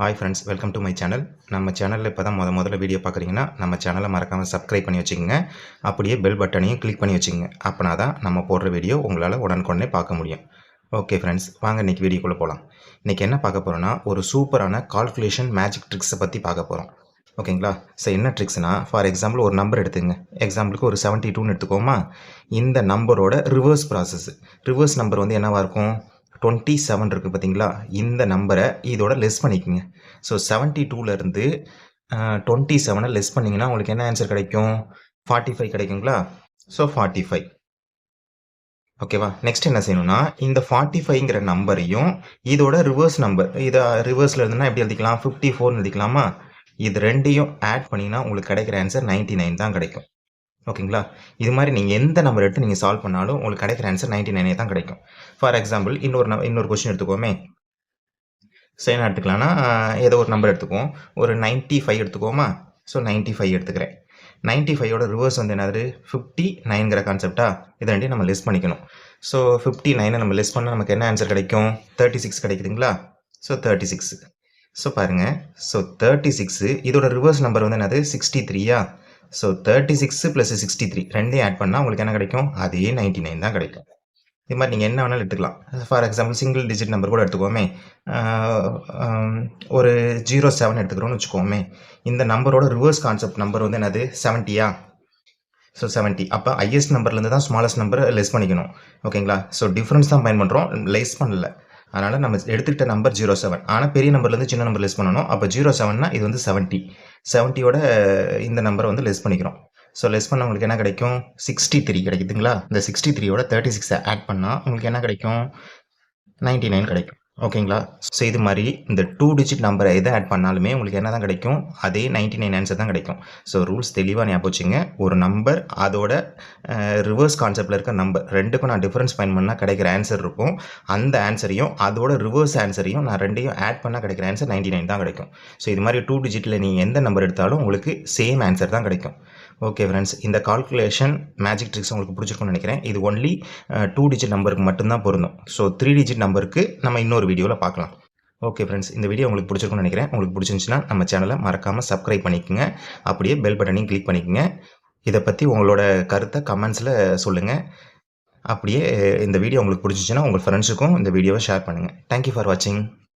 Hi friends welcome to my channel நம்ம சேனலில் இப்போ தான் முத முதல்ல வீடியோ பார்க்குறீங்கன்னா நம்ம சேனலை மறக்காமல் சப்ஸ்கிரைப் பண்ணி வச்சுக்கோங்க. அப்படியே பெல் பட்டனையும் கிளிக் பண்ணி வச்சுக்கோங்க. அப்போனா தான் நம்ம போடுற வீடியோ உங்களால் உடனுக்குடனே பார்க்க முடியும். ஓகே ஃப்ரெண்ட்ஸ் வாங்க இன்றைக்கி வீடியோக்குள்ளே போகலாம் இன்றைக்கி என்ன பார்க்க போகிறோன்னா ஒரு சூப்பரான கால்குலேஷன் மேஜிக் ட்ரிக்ஸை பற்றி பார்க்க போகிறோம் ஓகேங்களா ஸோ என்ன ட்ரிக்ஸ்னால் ஃபார் எக்ஸாம்பிள் ஒரு நம்பர் எடுத்துங்க எக்ஸாம்பிளுக்கு ஒரு செவன்ட்டி டூன்னு எடுத்துக்கோமா? இந்த நம்பரோட ரிவர்ஸ் ப்ராசஸ் ரிவர்ஸ் நம்பர் வந்து என்னவாக இருக்கும்? டுவெண்ட்டி செவன் இருக்குது பார்த்தீங்களா இந்த நம்பரை இதோட லெஸ் பண்ணிக்கோங்க. ஸோ செவன்ட்டி டூலேருந்து டுவெண்ட்டி செவனை லெஸ் பண்ணிங்கன்னா உங்களுக்கு என்ன ஆன்சர் கிடைக்கும்? ஃபார்ட்டி ஃபைவ் கிடைக்குங்களா? ஸோ ஃபார்ட்டி ஃபைவ் ஓகேவா நெக்ஸ்ட் என்ன செய்யணும்னா இந்த ஃபார்ட்டி ஃபைவ்ங்கிற நம்பரையும் இதோட ரிவர்ஸ் நம்பர் இதை ரிவர்ஸில் இருந்துன்னா எப்படி எழுதிக்கலாம்? ஃபிஃப்டி ஃபோர்னு எழுதிக்கலாமா? இது ரெண்டையும் ஆட் பண்ணிங்கன்னா உங்களுக்கு கிடைக்கிற ஆன்சர் நைன்ட்டி நைன் தான் கிடைக்கும். ஓகேங்களா? இது மாதிரி நீங்கள் எந்த நம்பர் எடுத்து நீங்கள் சால்வ் பண்ணாலும் உங்களுக்கு கிடைக்கிற ஆன்சர் நைன்ட்டி நைனே தான் கிடைக்கும். ஃபார் எக்ஸாம்பிள் இன்னொரு இன்னொரு கொஸ்டின் எடுத்துக்கோமே. ஸோ என்ன எடுத்துக்கலாம்னா ஏதோ ஒரு நம்பர் எடுத்துக்குவோம். ஒரு 95 ஃபைவ் எடுத்துக்கோமா ஸோ 95 ஃபைவ் எடுத்துக்கிறேன். 95 ஃபைவோட ரிவர்ஸ் வந்து என்னது? ஃபிஃப்டி நைன்கிற கான்செப்டா இதை ரெண்டையும் நம்ம லெஸ் பண்ணிக்கணும். ஸோ ஃபிஃப்டி நைனை நம்ம லெஸ் பண்ணால் நமக்கு என்ன ஆன்சர் கிடைக்கும்? தேர்ட்டி சிக்ஸ் கிடைக்குதுங்களா? ஸோ தேர்ட்டி சிக்ஸ் ஸோ பாருங்கள் ஸோ தேர்ட்டி சிக்ஸு இதோட ரிவர்ஸ் நம்பர் வந்து என்னது? Sixty த்ரீயா so thirty six plus sixty three ரெண்டையும் ஆட் பண்ணால் உங்களுக்கு என்ன கிடைக்கும்? அதே நைன்ட்டி நைன் தான் கிடைக்கும். இது மாதிரி நீங்கள் என்ன வேணாலும் எடுத்துக்கலாம். For example single digit number கூட எடுத்துக்கோமே. ஒரு ஜீரோ செவன் எடுத்துக்கிறோம்னு வச்சுக்கோமே. இந்த நம்பரோட ரிவர்ஸ் கான்செப்ட் நம்பர் வந்து என்னது? செவன்ட்டியா ஸோ செவன்ட்டி அப்போ ஹையஸ்ட் நம்பர்லேருந்து தான் ஸ்மாலஸ்ட் நம்பர் லெஸ் பண்ணிக்கணும். ஓகேங்களா ஸோ டிஃப்ரென்ஸ் தான் பயன் பண்ணுறோம் லெஸ் பண்ணல. அதனால் நம்ம எடுத்துக்கிட்ட நம்பர் ஜீரோ செவன் ஆனால் பெரிய நம்பர்லேருந்து சின்ன நம்பர் லெஸ் பண்ணணும். அப்போ ஜீரோ செவன்னா இது வந்து செவன்ட்டி செவன்ட்டியோட இந்த நம்பரை வந்து லெஸ் பண்ணிக்கிறோம். ஸோ லெஸ் பண்ண உங்களுக்கு என்ன கிடைக்கும்? சிக்ஸ்டி த்ரீ கிடைக்குதுங்களா? இந்த சிக்ஸ்டி த்ரீயோட தேர்ட்டி சிக்ஸை ஆட் பண்ணால் உங்களுக்கு என்ன கிடைக்கும்? நைன்ட்டி நைன் கிடைக்கும். ஓகேங்களா? ஸோ இது மாதிரி இந்த டூ டிஜிட் நம்பரை எதை ஆட் பண்ணாலுமே உங்களுக்கு என்ன தான் கிடைக்கும்? அதே நைன்ட்டி நைன் ஆன்சர் தான் கிடைக்கும். ஸோ ரூல்ஸ் தெளிவாக ஞாபகம் வச்சுங்க ஒரு நம்பர் அதோட ரிவர்ஸ் கான்செப்டில் இருக்க நம்பர் ரெண்டுக்கும் நான் டிஃப்ரென்ஸ் பயன் பண்ணால் கிடைக்கிற ஆன்சர் இருக்கும். அந்த ஆன்சரையும் அதோட ரிவர்ஸ் ஆன்சரையும் நான் ரெண்டையும் ஆட் பண்ணால் கிடைக்கிற ஆன்சர் நைன்ட்டி நைன் தான் கிடைக்கும். ஸோ இது மாதிரி டூ டிஜிட்டில் நீங்கள் எந்த நம்பர் எடுத்தாலும் உங்களுக்கு சேம் ஆன்சர் தான் கிடைக்கும். ஓகே ஃப்ரெண்ட்ஸ் இந்த கால்குலேஷன் மேஜிக் ட்ரிக்ஸ் உங்களுக்கு பிடிச்சிருக்கும்னு நினைக்கிறேன். இது ஒன்லி டூ டிஜிட் நம்பருக்கு மட்டும்தான் பொருந்தும். ஸோ த்ரீ டிஜிட் நம்பருக்கு நம்ம இன்னொரு வீடியோவில் பார்க்கலாம். ஓகே ஃப்ரெண்ட்ஸ் இந்த வீடியோ உங்களுக்கு பிடிச்சிருக்கும்னு நினைக்கிறேன். உங்களுக்கு பிடிச்சிருந்துச்சுன்னா நம்ம சேனலை மறக்காமல் சப்ஸ்கிரைப் பண்ணிக்கோங்க. அப்படியே பெல் பட்டனையும் கிளிக் பண்ணிக்கோங்க. இதை பற்றி உங்களோட கருத்தை கமெண்ட்ஸில் சொல்லுங்கள் அப்படியே இந்த வீடியோ உங்களுக்கு பிடிச்சிச்சின்னா உங்கள் ஃப்ரெண்ட்ஸுக்கும் இந்த வீடியோவை ஷேர் பண்ணுங்கள் தேங்க்யூ ஃபார் வாட்சிங்